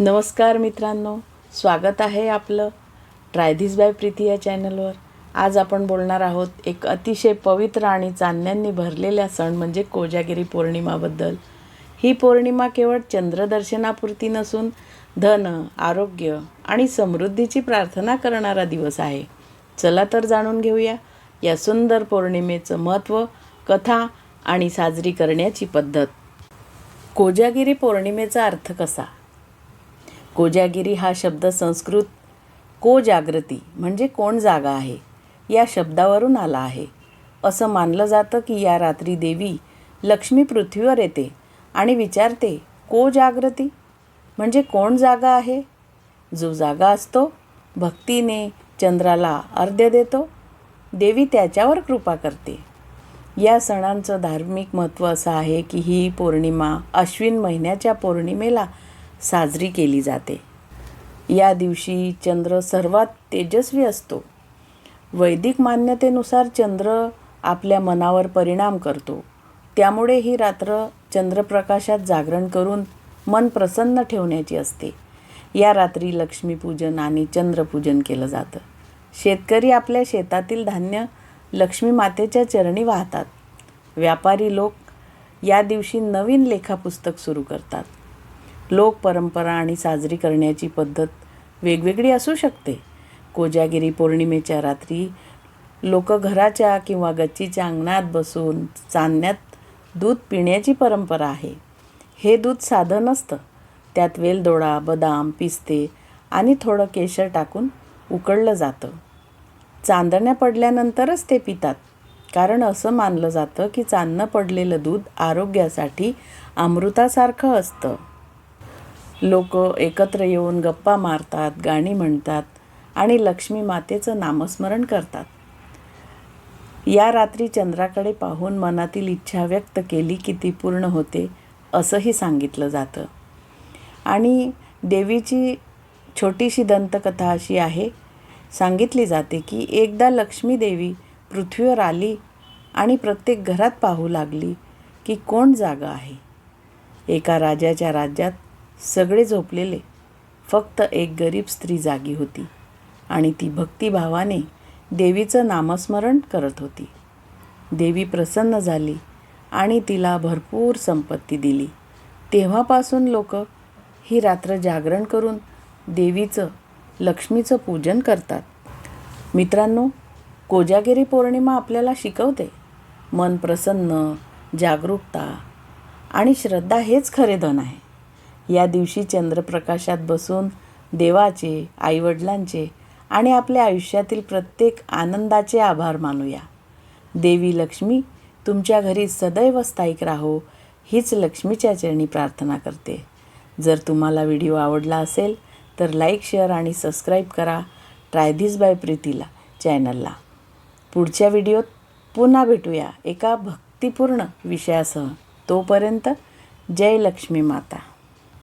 नमस्कार मित्रांनो स्वागत आहे आपलं ट्रायधीस बाय प्रीती या चॅनलवर आज आपण बोलणार आहोत एक अतिशय पवित्र आणि चांदण्यांनी भरलेला सण म्हणजे कोजागिरी पौर्णिमाबद्दल. ही पौर्णिमा केवळ चंद्रदर्शनापुरती नसून धन आरोग्य आणि समृद्धीची प्रार्थना करणारा दिवस आहे. चला तर जाणून घेऊया या सुंदर पौर्णिमेचं महत्त्व कथा आणि साजरी करण्याची पद्धत. कोजागिरी पौर्णिमेचा अर्थ कसा? कोजागिरी हा शब्द संस्कृत कोजागृती म्हणजे कोण जागा आहे या शब्दावरून आला आहे. असं मानलं जातं की या रात्री देवी लक्ष्मी पृथ्वीवर येते आणि विचारते कोजागृती? म्हणजे कोण जागा आहे? जो जागा असतो भक्तीने चंद्राला अर्ध्य देतो देवी त्याच्यावर कृपा करते. या सणांचं धार्मिक महत्त्व असं आहे की ही पौर्णिमा अश्विन महिन्याच्या पौर्णिमेला साजरी केली जाते. या दिवशी चंद्र सर्वात तेजस्वी असतो. वैदिक मान्यतेनुसार चंद्र आपल्या मनावर परिणाम करतो. त्यामुळे ही रात्र चंद्रप्रकाशात जागरण करून मन प्रसन्न ठेवण्याची असते. या रात्री लक्ष्मीपूजन आणि चंद्रपूजन केलं जातं. शेतकरी आपल्या शेतातील धान्य लक्ष्मी मातेच्या चरणी वाहतात. व्यापारी लोक या दिवशी नवीन लेखापुस्तक सुरू करतात. लोक परंपरा आणि साजरी करण्याची पद्धत वेगवेगळी असू शकते. कोजागिरी पौर्णिमेच्या रात्री लोक घराच्या किंवा गच्चीच्या अंगणात बसून चांदण्यात दूध पिण्याची परंपरा आहे. हे दूध साधं नसतं त्यात वेलदोडा बदाम पिस्ते आणि थोडं केशर टाकून उकळलं जातं. चांदण्या पडल्यानंतरच ते पितात. कारण असं मानलं जातं की चांदणं पडलेलं दूध आरोग्यासाठी अमृतासारखं असतं. लोक एकत्र येऊन गप्पा मारतात गाणी म्हणतात आणि लक्ष्मी मातेचं नामस्मरण करतात. या रात्री चंद्राकडे पाहून मनातील इच्छा व्यक्त केली की ती पूर्ण होते असंही सांगितलं जातं. आणि देवीची छोटीशी दंतकथा अशी आहे सांगितली जाते की एकदा लक्ष्मी देवी पृथ्वीवर आली आणि प्रत्येक घरात पाहू लागली की कोण जागा आहे. एका राजाच्या राज्यात सगळे झोपलेले. फक्त एक गरीब स्त्री जागी होती आणि ती भक्तिभावाने देवीचं नामस्मरण करत होती. देवी प्रसन्न झाली आणि तिला भरपूर संपत्ती दिली. तेव्हापासून लोक ही रात्र जागरण करून देवीचं लक्ष्मीचं पूजन करतात. मित्रांनो कोजागिरी पौर्णिमा आपल्याला शिकवते. मन प्रसन्न जागरूकता आणि श्रद्धा हेच खरे धन आहे. या दिवशी चंद्रप्रकाशात बसून देवाचे आईवडिलांचे आणि आपल्या आयुष्यातील प्रत्येक आनंदाचे आभार मानूया. देवी लक्ष्मी तुमच्या घरी सदैव स्थायिक राहो हीच लक्ष्मीच्या चरणी प्रार्थना करते. जर तुम्हाला व्हिडिओ आवडला असेल तर लाईक शेअर आणि सबस्क्राईब करा. ट्रायधीस बाय प्रीतीला चॅनलला. पुढच्या व्हिडिओत पुन्हा भेटूया एका भक्तिपूर्ण विषयासह. तोपर्यंत जय लक्ष्मी माता.